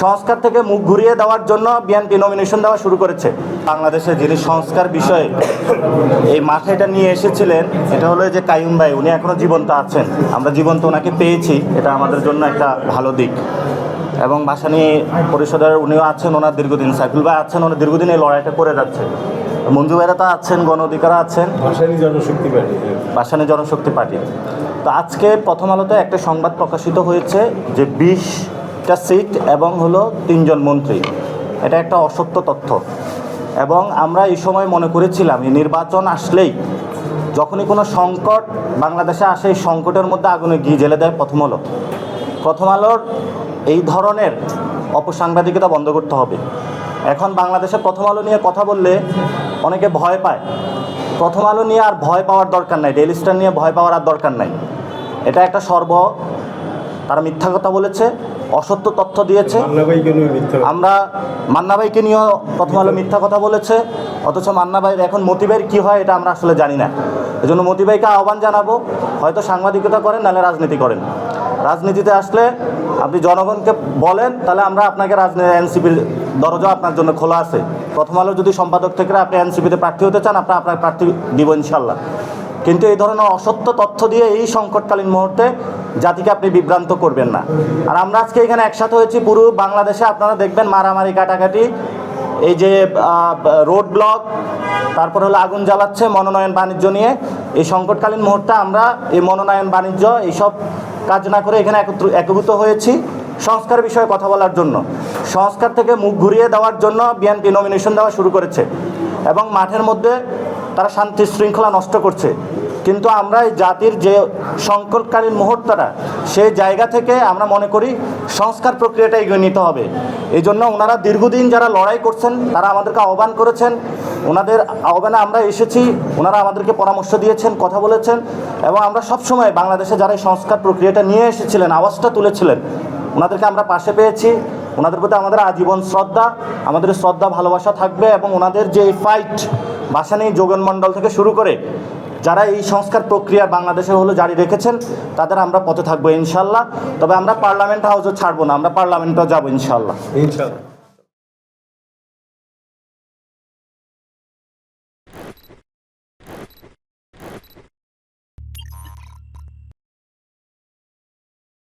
সংস্কার থেকে মুখ ঘুরিয়ে দেওয়ার জন্য বিএনপি নমিনেশন দেওয়া শুরু করেছে। বাংলাদেশে যিনি সংস্কার বিষয়ে এই মাঠে এটা নিয়ে এসেছিলেন এটা হলো যে কায়ুম ভাই উনি এখনও জীবন্ত আছেন। আমরা জীবন্ত ওনাকে পেয়েছি এটা আমাদের জন্য একটা ভালো দিক। এবং বাসানি পরিষদের উনিও আছেন ওনার দীর্ঘদিন সাইফুল ভাই আছেন ওনার দীর্ঘদিন এই লড়াইটা করে যাচ্ছে মঞ্জু ভাইরা তো আছেন গণ অধিকার আছেন। ভাষারই জনশক্তি পার্টি। বাসানি জনশক্তি পার্টি। তো আজকে প্রথম আলোতে একটা সংবাদ প্রকাশিত হয়েছে যে বিশটা সিট এবং হলো তিনজন মন্ত্রী। এটা একটা অসত্য তথ্য। এবং আমরা এই সময় মনে করেছিলাম এই নির্বাচন আসলেই যখনই কোনো সংকট বাংলাদেশে আসে, এই সংকটের মধ্যে আগুনে ঘি জেলে দেয় প্রথম আলো। প্রথম আলোর এই ধরনের অপসাংবাদিকতা বন্ধ করতে হবে। এখন বাংলাদেশে প্রথম আলো নিয়ে কথা বললে অনেকে ভয় পায়। প্রথম আলো নিয়ে আর ভয় পাওয়ার দরকার নাই। ডেইলি স্টার নিয়ে ভয় পাওয়ার আর দরকার নাই। এটা একটা সর্ব, তারা মিথ্যা কথা বলেছে। অসত্য তথ্য দিয়েছে। আমরা মান্না ভাইকে নিয়েও প্রথম আলো মিথ্যা কথা বলেছে। অথচ মান্না ভাইয়ের এখন মতি ভাইয়ের কী হয় এটা আমরা আসলে জানি না। এই জন্য মতি ভাইকে আহ্বান জানাব হয়তো সাংবাদিকতা করেন নাহলে রাজনীতি করেন। রাজনীতিতে আসলে আপনি জনগণকে বলেন তাহলে আমরা আপনাকে রাজনীতি এনসিপির দরজা আপনার জন্য খোলা আছে। প্রথম আলো যদি সম্পাদক থেকে আপনি এনসিপিতে প্রার্থী হতে চান আপনার আপনার প্রার্থী দিব ইনশাল্লাহ কিন্তু এই ধরনের অসত্য তথ্য দিয়ে এই সংকটকালীন মুহূর্তে জাতিকে আপনি বিভ্রান্ত করবেন না। আর আমরা আজকে এখানে একসাথে হয়েছি পুরো বাংলাদেশে। আপনারা দেখবেন মারামারি, কাটাকাটি, এই যে রোড ব্লক তারপর হলো আগুন জ্বালাচ্ছে মনোনয়ন বাণিজ্য নিয়ে। এই সংকটকালীন মুহূর্তে আমরা এই মনোনয়ন বাণিজ্য, এইসব কাজ না করে এখানে একত্র- একীভূত হয়েছি সংস্কার বিষয়ে কথা বলার জন্য। সংস্কার থেকে মুখ ঘুরিয়ে দেওয়ার জন্য বিএনপি নমিনেশন দেওয়া শুরু করেছে এবং মাঠের মধ্যে তারা শান্তি শৃঙ্খলা নষ্ট করছে। কিন্তু আমরা এই জাতির যে সংকটকালীন মুহূর্তটা, সেই জায়গা থেকে আমরা মনে করি সংস্কার প্রক্রিয়াটা এগিয়ে নিতে হবে। এই জন্য ওনারা দীর্ঘদিন যারা লড়াই করছেন, তারা আমাদেরকে আহ্বান করেছেন। ওনাদের আহ্বানে আমরা এসেছি, ওনারা আমাদেরকে পরামর্শ দিয়েছেন, কথা বলেছেন এবং আমরা সবসময় বাংলাদেশে যারা এই সংস্কার প্রক্রিয়াটা নিয়ে এসেছিলেন, আওয়াজটা তুলেছিলেন, ওনাদেরকে আমরা পাশে পেয়েছি। ওনাদের প্রতি আমাদের আজীবন শ্রদ্ধা, আমাদের শ্রদ্ধা, ভালোবাসা থাকবে এবং ওনাদের যে ফাইট ভাসানী যোগন মণ্ডল থেকে শুরু করে যারা এই সংস্কার প্রক্রিয়া বাংলাদেশে হলো জারি রেখেছেন, তাদের আমরা পথে থাকব ইনশাল্লাহ। তবে আমরা পার্লামেন্ট হাউসও ছাড়বো না, আমরা পার্লামেন্টেও যাব ইনশাল্লাহ। ইনশাল্লাহ।